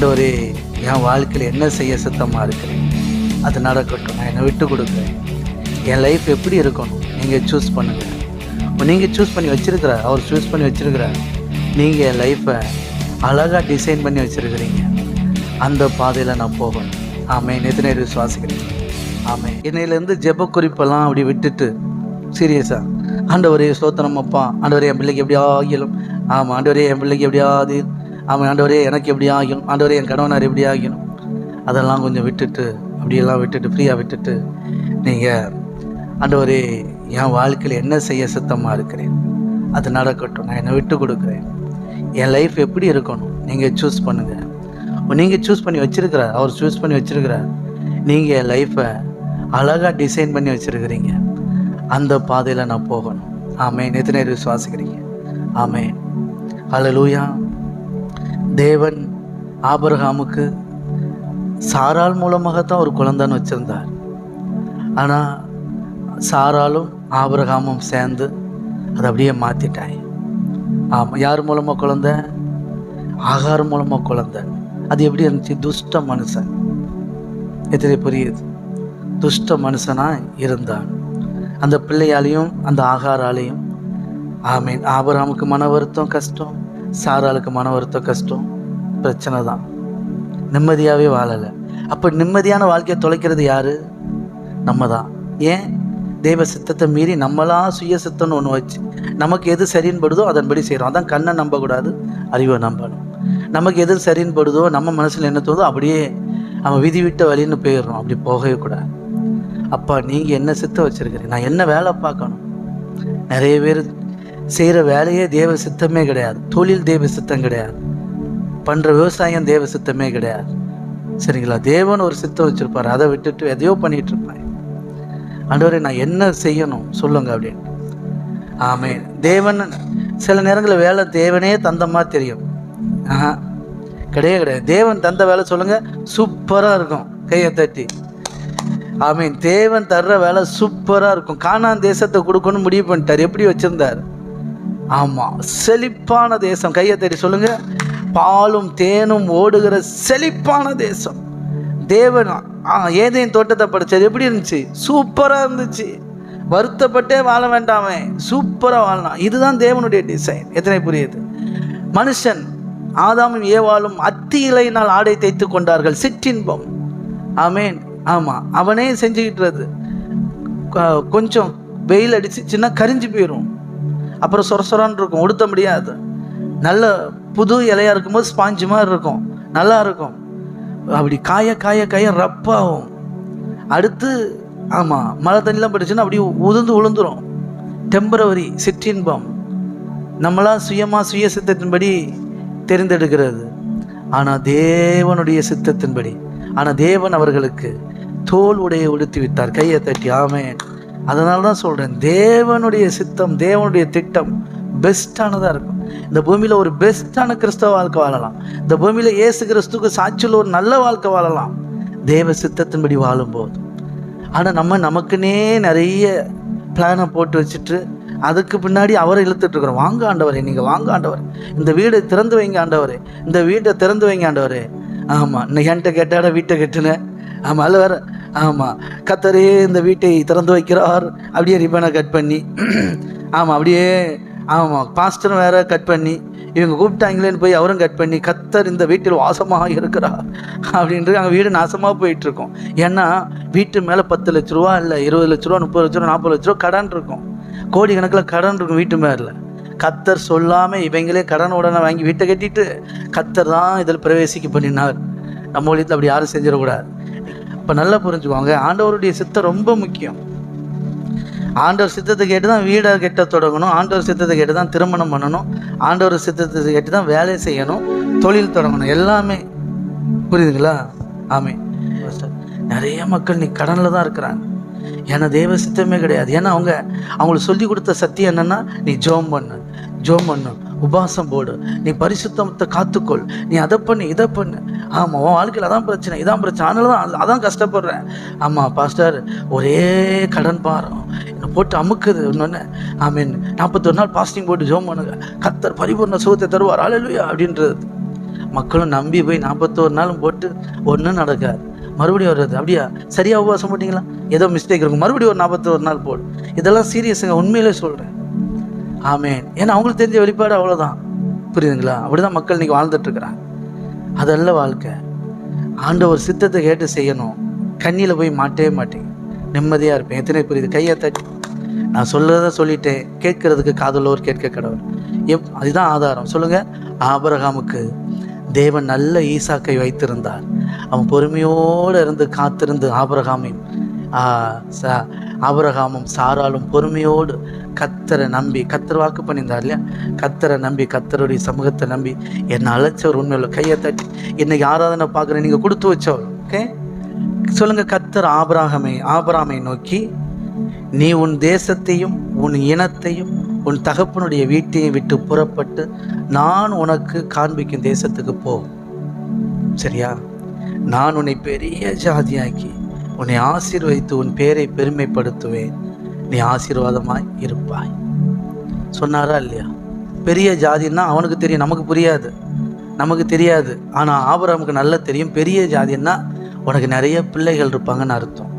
ஆண்டவரே என் வாழ்க்கையில் என்ன செய்ய சுத்தமாக இருக்கிறேன்? அது நடக்கட்டும் நான் என்னை விட்டு கொடுக்குறேன். என் லைஃப் எப்படி இருக்கணும்? நீங்கள் சூஸ் பண்ணுங்கள் நீங்கள் சூஸ் பண்ணி வச்சிருக்கிறார் அவர் சூஸ் பண்ணி வச்சுருக்கிறார். நீங்கள் என் லைஃப்பை அழகாக டிசைன் பண்ணி வச்சுருக்கிறீங்க. அந்த பாதையில் நான் போகணும். ஆமே எத்தனை பேர் விசுவாசிக்கிறேன் ஆமே இன்னையிலேருந்து ஜெப குறிப்பெல்லாம் அப்படி விட்டுட்டு சீரியஸாக ஆண்டவரே சோத்தனம் அப்பா. ஆண்டவரே என் பிள்ளைக்கு எப்படி ஆகியலும் ஆமாம் ஆண்டவரே என் பிள்ளைக்கு எப்படியாவது ஆமாம் ஆண்டவரே எனக்கு எப்படி ஆகும் ஆண்டவரே என் கணவனார் எப்படி ஆகும் அதெல்லாம் கொஞ்சம் விட்டுட்டு அப்படியெல்லாம் விட்டுட்டு ஃப்ரீயாக விட்டுட்டு நீங்கள் ஆண்டவரே என் வாழ்க்கையில் என்ன செய்ய சுத்தமாக இருக்கிறேன்? அது நடக்கட்டும் நான் என்னை விட்டு கொடுக்குறேன். என் லைஃப் எப்படி இருக்கணும்? நீங்கள் சூஸ் பண்ணுங்கள் நீங்கள் சூஸ் பண்ணி வச்சுருக்கிறார். அவர் சூஸ் பண்ணி வச்சுருக்கிறார். நீங்கள் என் லைஃப்பை அழகாக டிசைன் பண்ணி வச்சுருக்கிறீங்க. அந்த பாதையில் நான் போகணும். ஆமே நேற்று பேர் விசுவாசிக்கிறீங்க? ஆமே லூயா தேவன் ஆபரகாமுக்கு சாரால் மூலமாகத்தான் ஒரு குழந்தைன்னு வச்சுருந்தார். ஆனால் சாராலும் ஆபரகாமும் சேர்ந்து அதை அப்படியே மாற்றிட்டாய் ஆமாம் யார் மூலமாக குழந்தை? ஆகார் மூலமாக குழந்தை. அது எப்படி இருந்துச்சு? துஷ்ட மனுஷன். எத்தனை புரியுது? துஷ்ட மனுஷனாக இருந்தான். அந்த பிள்ளையாலையும் அந்த ஆகாராலையும். ஆமீன். ஆபராமுக்கு மன வருத்தம் கஷ்டம்? சாராளுக்கு மன வருத்தம் கஷ்டம் பிரச்சனை தான். நிம்மதியாகவே வாழலை. அப்போ நிம்மதியான வாழ்க்கையை தொலைக்கிறது யார்? நம்ம தான். ஏன்? தெய்வ சித்தத்தை மீறி நம்மளாம் சுய சித்தம்னு ஒன்று வச்சு நமக்கு எது சரின்னு படுதோ அதன்படி செய்கிறோம் அதான் கண்ணை நம்பக்கூடாது அறிவை நம்பணும். நமக்கு எது சரின்னு படுதோ நம்ம மனசில் என்ன தோதோ அப்படியே அவன் விதி விட்ட வழின்னு போயிடுறோம். அப்படி போகவே கூடாது. அப்பா நீங்கள் என்ன சித்தம் வச்சுருக்கிறீங்க? நான் என்ன வேலை பார்க்கணும்? நிறைய பேர் செய்கிற வேலையே தேவ சித்தமே கிடையாது. தொழில் தேவ சித்தம் கிடையாது. பண்ணுற விவசாயம் தேவ சித்தமே கிடையாது. சரிங்களா? தேவன் ஒரு சித்தம் வச்சுருப்பார். அதை விட்டுட்டு எதையோ பண்ணிகிட்டு இருப்பேன் ஆண்டவரை நான் என்ன செய்யணும்? சொல்லுங்க அப்படின்னு. ஆமே தேவன் சில நேரங்களில் வேலை தேவனே தந்தமாக தெரியும். ஆஹா. கிடையாது கிடையாது. தேவன் தந்த வேலை சொல்லுங்கள் சூப்பராக இருக்கும். கையை தட்டி. ஆமீன். தேவன் தர்ற வேலை சூப்பராக இருக்கும். காணான் தேசத்தை கொடுக்கணும்னு முடிவு பண்ணிட்டார். எப்படி வச்சிருந்தார்? ஆமாம் செழிப்பான தேசம். கையை தேடி சொல்லுங்க. பாலும் தேனும் ஓடுகிற செழிப்பான தேசம். தேவன் ஆ ஏதேன் தோட்டத்தை படைச்சது எப்படி இருந்துச்சு? சூப்பராக இருந்துச்சு. வருத்தப்பட்டே வாழ வேண்டாமே. சூப்பராக வாழலாம். இதுதான் தேவனுடைய டிசைன் எத்தனை புரியுது? மனுஷன் ஆதாமும் ஏவாளும் அத்தி இலையினால் ஆடை தைத்து கொண்டார்கள். சிற்றின்பம். ஆமேன். ஆமாம் அவனே செஞ்சுக்கிட்டுறது கொஞ்சம் வெயில் அடிச்சுச்சுன்னா கரிஞ்சு போயிடும் அப்புறம் சொர சொரான்னு இருக்கும் உடுத்த முடியாது. நல்ல புது இலையா இருக்கும்போது ஸ்பாஞ்சு மாதிரி இருக்கும். நல்லா இருக்கும். அப்படி காய காய காய ரப்பாகும். அடுத்து ஆமாம் மழை தண்ணிலாம் பட்டுச்சுன்னா அப்படியே உதிர்ந்து உளுந்துரும். டெம்பரவரி சிற்றின்பம். நம்மளாம் சுயமாக சுய சித்தத்தின்படி தெரிந்தெடுக்கிறது. ஆனால் தேவனுடைய சித்தத்தின்படி. ஆனால் தேவன் அவர்களுக்கு தோல் உடையை உடுத்தி விட்டார். கையை தட்டி ஆமேன். அதனால தான் சொல்கிறேன் தேவனுடைய சித்தம் தேவனுடைய திட்டம் பெஸ்ட்டானதாக இருக்கும். இந்த பூமியில் ஒரு பெஸ்ட்டான கிறிஸ்தவ வாழ்க்கை வாழலாம். இந்த பூமியில் இயேசு கிறிஸ்துக்கு சாட்சியில் ஒரு நல்ல வாழ்க்கை வாழலாம். தேவ சித்தத்தின்படி வாழும்போது. ஆனால் நம்ம நமக்குன்னே நிறைய பிளானை போட்டு வச்சுட்டு அதுக்கு பின்னாடி அவரை இழுத்துட்டு இருக்கிறோம். வாங்க ஆண்டவரே நீங்கள் வாங்க ஆண்டவர். இந்த வீடை திறந்து வைங்க ஆண்டவர். இந்த வீட்டை திறந்து வைங்க ஆண்டவர். ஆமாம் என்கிட்ட கேட்டாட வீட்டை கட்டுனேன் ஆமாம் அதில் வேறு ஆமாம் கத்தரே இந்த வீட்டை திறந்து வைக்கிறார். அப்படியே ரிப்பனை கட் பண்ணி ஆமாம் அப்படியே ஆமாம் பாஸ்டரும் வேற கட் பண்ணி இவங்க கூப்பிட்டாங்களேன்னு போய் அவரும் கட் பண்ணி கத்தர் இந்த வீட்டில் வாசமாக இருக்கிறார். அப்படின்ட்டு அங்கே வீடு நாசமாக போயிட்டுருக்கோம். ஏன்னா வீட்டு மேலே பத்து லட்ச ரூபா இல்லை இருபது லட்ச ரூபா முப்பது லட்ச ரூபா நாற்பது லட்ச ரூபா கடன் இருக்கும். கோடி கணக்கில் கடன் இருக்கும் வீட்டு மேலே. கத்தர் சொல்லாமல் இவங்களே கடன் உடனே வாங்கி வீட்டை கட்டிட்டு கத்தர் தான் இதில் பிரவேசிக்க பண்ணினார். நம்ம வீட்டில் அப்படி யாரும் செஞ்சிடக்கூடாது. இப்போ நல்லா புரிஞ்சுக்கோங்க. ஆண்டவருடைய சித்தம் ரொம்ப முக்கியம். ஆண்டவர் சித்தத்தை கேட்டு தான் வீடை கெட்ட தொடங்கணும். ஆண்டவர் சித்தத்தை கேட்டு தான் திருமணம் பண்ணணும். ஆண்டவர் சித்தத்தை கேட்டு தான் வேலை செய்யணும். தொழில் தொடங்கணும். எல்லாமே. புரியுதுங்களா? ஆமே நிறைய மக்கள் நீ கடனில் தான் இருக்கிறாங்க. ஏன்னா தெய்வ சித்தமே கிடையாது. ஏன்னா அவங்க அவங்களுக்கு சொல்லி கொடுத்த சத்தியம் என்னன்னா நீ ஜோம் பண்ணு. ஜோம் பண்ணு. உபாசம் போடு. நீ பரிசுத்தத்தை காத்துக்கொள். நீ அதை பண்ணு இதை பண்ணு. ஆமாம் உன் வாழ்க்கையில் அதான் பிரச்சனை இதான் பிரச்சனை. அதனால தான் அதான் கஷ்டப்படுறேன். ஆமாம் பாஸ்டர் ஒரே கடன் பாரம். என்னை போட்டு அமுக்குது. இன்னொன்று ஐ மீன் நாற்பத்தொரு நாள் பாஸ்டிங் போட்டு ஜோம் பண்ணுங்க. கத்தர் பரிபூர்ண சுகத்தை தருவார். அழலுயா அப்படின்றது. மக்களும் நம்பி போய் நாற்பத்தோரு நாளும் போட்டு ஒன்றும் நடக்காது. மறுபடியும் வர்றது. அப்படியா? சரியாக உபவாசம் போட்டிங்களா? ஏதோ மிஸ்டேக் இருக்கும் மறுபடியும் ஒரு நாற்பத்தோரு நாள் போடு. இதெல்லாம் சீரியஸுங்க உண்மையிலே சொல்கிறேன் ஆமேன். ஏன்னா அவங்களுக்கு தெரிஞ்ச வெளிப்பாடு அவ்வளோதான் புரியுதுங்களா? அப்படிதான் மக்கள் இன்றைக்கி வாழ்ந்துட்டு இருக்கிறாங்க அதல்ல வாழ்க்கை. ஆண்டவர் சித்தத்தை கேட்டு செய்யணும். கண்ணியில் போய் மாட்டவே மாட்டேங்க நிம்மதியாக இருப்பேன். எத்தனை புரியுது கையை தட்டி. நான் சொல்கிறத சொல்லிட்டேன். கேட்கறதுக்கு காதலோர் கேட்க கடவுள். எப் அதுதான் ஆதாரம். சொல்லுங்க. ஆபரகாமுக்கு தேவன் நல்ல ஈசாக்கை வைத்திருந்தார். அவன் பொறுமையோடு இருந்து காத்திருந்து ஆபரகாமையும் ஆ, சா ஆபிரகாமும் சாராலும் பொறுமையோடு கத்தரை நம்பி கத்தர் வாக்கு பண்ணியிருந்தார் இல்லையா? கத்தரை நம்பி கத்தருடைய சமூகத்தை நம்பி என்னை அழைச்சவர் உண்மையில் கையை தட்டி இன்னைக்கு ஆராதனை பார்க்குறேன் நீங்கள் கொடுத்து வச்சவர் ஓகே சொல்லுங்க கத்தர் ஆபிரகாமை ஆபராமை நோக்கி நீ உன் தேசத்தையும் உன் இனத்தையும் உன் தகப்பனுடைய வீட்டையும் விட்டு புறப்பட்டு நான் உனக்கு காண்பிக்கும் தேசத்துக்கு போ. சரியா? நான் உன்னை பெரிய ஜாதியாக்கி உன்னை ஆசீர்வதித்து உன் பேரை பெருமைப்படுத்துவேன். நீ ஆசீர்வாதமாய் இருப்பாய். சொன்னாரா இல்லையா? பெரிய ஜாதின்னா அவனுக்கு தெரியும் நமக்கு புரியாது. நமக்கு தெரியாது. ஆனால் ஆபரமுக்கு நல்லா தெரியும் பெரிய ஜாதின்னா உனக்கு நிறைய பிள்ளைகள் இருப்பாங்கன்னு அர்த்தம்.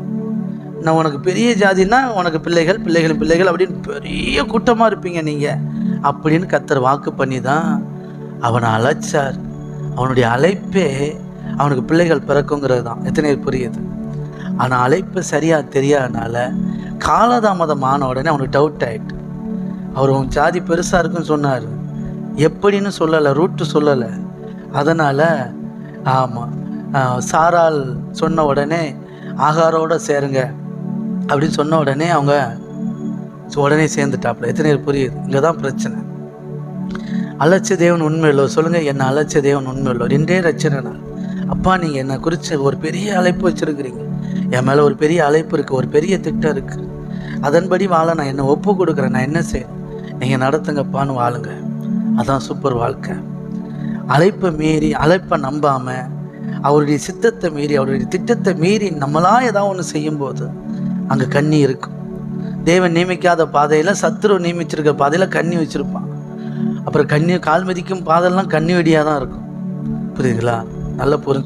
நான் உனக்கு பெரிய ஜாதின்னா உனக்கு பிள்ளைகள் பிள்ளைகள் பிள்ளைகள் அப்படின்னு பெரிய கூட்டமாக இருப்பீங்க நீங்கள் அப்படின்னு கத்தர் வாக்கு பண்ணி தான் அவனை அழைச்சார். அவனுடைய அழைப்பே அவனுக்கு பிள்ளைகள் பிறக்குங்கிறது தான் எத்தனை புரியுது? ஆனால் அழைப்பு சரியாக தெரியாதனால காலதாமதம் ஆன உடனே அவனுக்கு டவுட் ஆயிட்டு. அவர் உன் ஜாதி பெருசாக இருக்குன்னு சொன்னார். எப்படின்னு சொல்லலை ரூட்டு சொல்லலை. அதனால் ஆமாம் சாரால் சொன்ன உடனே ஆகாரோட சேருங்க. அப்படின்னு சொன்ன உடனே அவங்க உடனே சேர்ந்துட்டாப்புல. எத்தனை பேர் புரியுது? இங்கே தான் பிரச்சனை. அலட்சிய தேவன் உண்மையில்லோ சொல்லுங்கள் என்னை அலட்சிய தேவன் உண்மையில்லோ ரெண்டே ரச்சனை நான் அப்பா நீங்கள் என்னை குறித்து ஒரு பெரிய அழைப்பு வச்சுருக்கிறீங்க. என் மேலே ஒரு பெரிய அழைப்பு இருக்குது ஒரு பெரிய திட்டம் இருக்குது அதன்படி வாழ நான் என்ன ஒப்பு கொடுக்குறேன் நான் என்ன செய்யணும் நீங்கள் நடத்துங்கப்பான்னு வாழுங்க. அதான் சூப்பர் வாழ்க்கை. அழைப்பை மீறி அழைப்பை நம்பாமல் அவருடைய சித்தத்தை மீறி அவருடைய திட்டத்தை மீறி நம்மளாக ஏதாவது ஒன்று செய்யும்போது அங்கே கண்ணி இருக்கும். தேவன் நியமிக்காத பாதையில் சத்ரு நியமிச்சிருக்க பாதையில் கண்ணி வச்சுருப்பான். அப்புறம் கண்ணி கால் மிதிக்கும் பாதெல்லாம் கண்ணி வெடியாக தான் இருக்கும். புரியுதுங்களா? நல்லா புரிஞ்சு